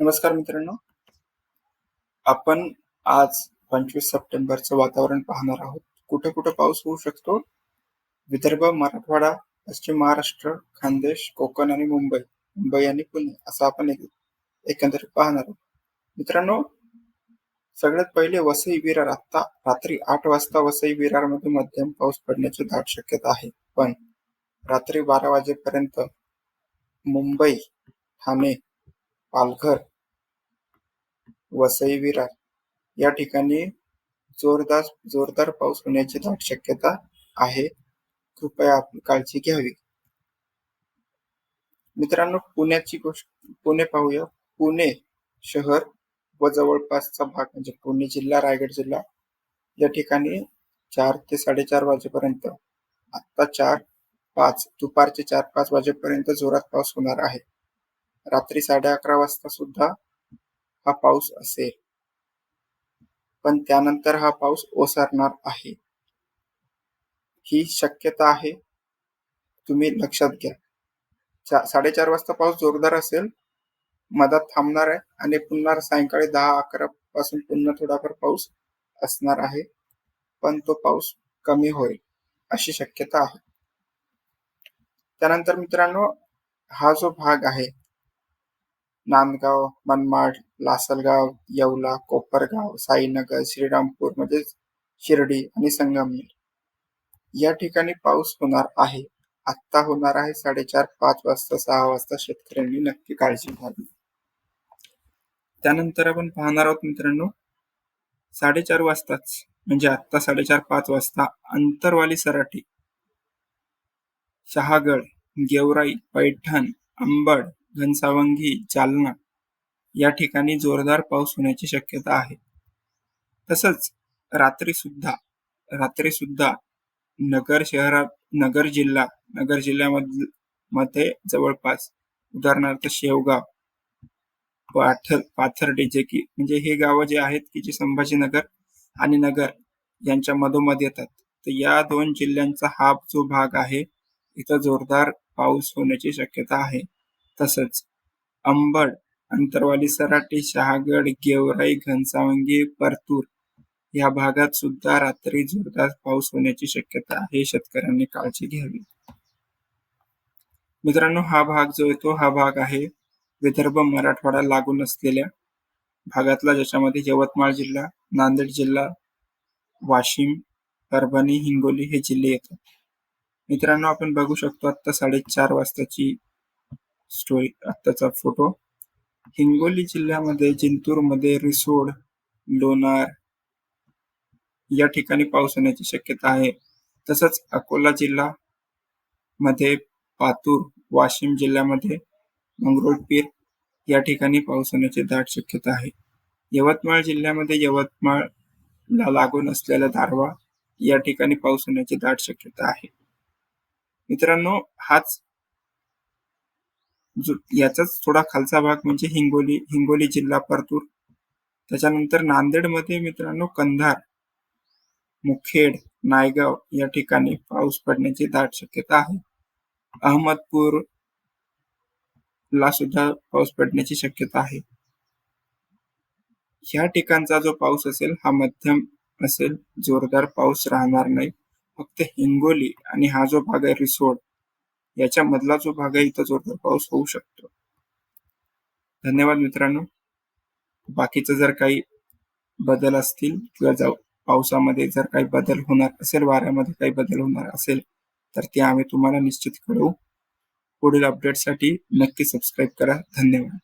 नमस्कार मित्रांनो. आपण आज पंचवीस सप्टेंबरचं वातावरण पाहणार आहोत. कुठे कुठे पाऊस होऊ शकतो? विदर्भ मराठवाडा पश्चिम महाराष्ट्र खानदेश कोकण आणि मुंबई मुंबई आणि पुणे असं आपण एक एकंदरीत पाहणार आहोत. मित्रांनो सगळ्यात पहिले वसई विरार. आता रात्री आठ वाजता वसई विरारमध्ये मध्यम पाऊस पडण्याची दाट शक्यता आहे. पण रात्री बारा वाजेपर्यंत मुंबई ठाणे पालघर वसई विरार. या ठिकाणी जोरदार जोरदार पाऊस होण्याची दाट शक्यता आहे. कृपया आपली काळजी घ्यावी. मित्रांनो पुण्याची गोष्ट पुणे पाहूया. पुणे शहर व जवळपासचा भाग म्हणजे पुणे जिल्हा रायगड जिल्हा. या ठिकाणी चार ते साडेचार वाजेपर्यंत आत्ता चार पाच दुपारचे चार पाच वाजेपर्यंत जोरात पाऊस होणार आहे. रात्री साडे अकरा वाजता सुद्धा हा पाऊस असेल. पण त्यानंतर हा पाऊस ओसरणार आहे. ही शक्यता आहे. तुम्ही लक्षात घ्या. साडेचार वाजता पाऊस जोरदार असेल मधात थांबणार आहे आणि पुन्हा सायंकाळी दहा अकरा पासून पुन्हा थोडाफार पाऊस असणार आहे. पण तो पाऊस कमी होईल अशी शक्यता आहे. त्यानंतर मित्रांनो हा जो भाग आहे नांदगाव मनमाड लासलगाव येवला कोपरगाव साईनगर श्रीरामपूर म्हणजे शिर्डी आणि संगमनेर. या ठिकाणी पाऊस होणार आहे. आत्ता होणार आहे साडेचार पाच वाजता सहा वाजता शेतकऱ्यांनी नक्की काळजी घ्यावी. त्यानंतर आपण पाहणार आहोत मित्रांनो साडेचार वाजताच म्हणजे आत्ता साडेचार पाच वाजता अंतरवाली सराठी शहागड गेवराई पैठण अंबड घनसावंगी जालना या ठिकाणी जोरदार पाऊस होण्याची शक्यता आहे. तसंच रात्री सुद्धा रात्री सुद्धा नगर शहरात नगर जिल्हा नगर जिल्ह्यामध्ये मध्ये जवळपास उदाहरणार्थ शेवगाव पाथर पाथर्डी जे की म्हणजे हे गावं जे आहेत की जे संभाजीनगर आणि नगर यांच्या मधोमध येतात. तर या दोन जिल्ह्यांचा हा जो भाग आहे इथं जोरदार पाऊस होण्याची शक्यता आहे. तसंच अंबड अंतरवाली सराटी शहागड गेवराई घनसावंगी परतूर या भागात सुद्धा रात्री जोरदार पाऊस होण्याची शक्यता आहे शेतकऱ्यांनी काळजी घ्यावी. मित्रांनो हा भाग जो येतो हा भाग आहे विदर्भ मराठवाडा लागून असलेल्या भागातला ज्याच्यामध्ये यवतमाळ जिल्हा नांदेड जिल्हा वाशिम परभणी हिंगोली हे जिल्हे येतात. मित्रांनो आपण बघू शकतो आत्ता साडेचार वाजताची स्टोरी आत्ताचा फोटो हिंगोली जिल्ह्यामध्ये जिंतूरमध्ये रिसोड लोणार या ठिकाणी पाऊस होण्याची शक्यता आहे. तसंच अकोला जिल्हा मध्ये पातूर वाशिम जिल्ह्यामध्ये मंगरुळपीर या ठिकाणी पाऊस होण्याची दाट शक्यता आहे. यवतमाळ जिल्ह्यामध्ये यवतमाळला लागून असलेला धारवा या ठिकाणी पाऊस होण्याची दाट शक्यता आहे. मित्रांनो हाच याचाच थोडा खालचा भाग म्हणजे हिंगोली हिंगोली जिल्हा परतूर. त्याच्यानंतर नांदेडमध्ये मित्रांनो कंधार मुखेड नायगाव या ठिकाणी पाऊस पडण्याची दाट शक्यता आहे. अहमदपूर ला सुद्धा पाऊस पडण्याची शक्यता आहे. या ठिकाणचा जो पाऊस असेल हा मध्यम असेल जोरदार पाऊस राहणार नाही. फक्त हिंगोली आणि हा जो भाग आहे रिसोड याच्या मधला जो भाग आहे इथं जोरदार पाऊस होऊ शकतो. धन्यवाद मित्रांनो. बाकीचं जर काही बदल असतील किंवा जाऊ पावसामध्ये जर काही बदल होणार असेल वाऱ्यामध्ये काही बदल होणार असेल तर ते आम्ही तुम्हाला निश्चित कळवू पुढील अपडेटसाठी नक्की सबस्क्राईब करा. धन्यवाद.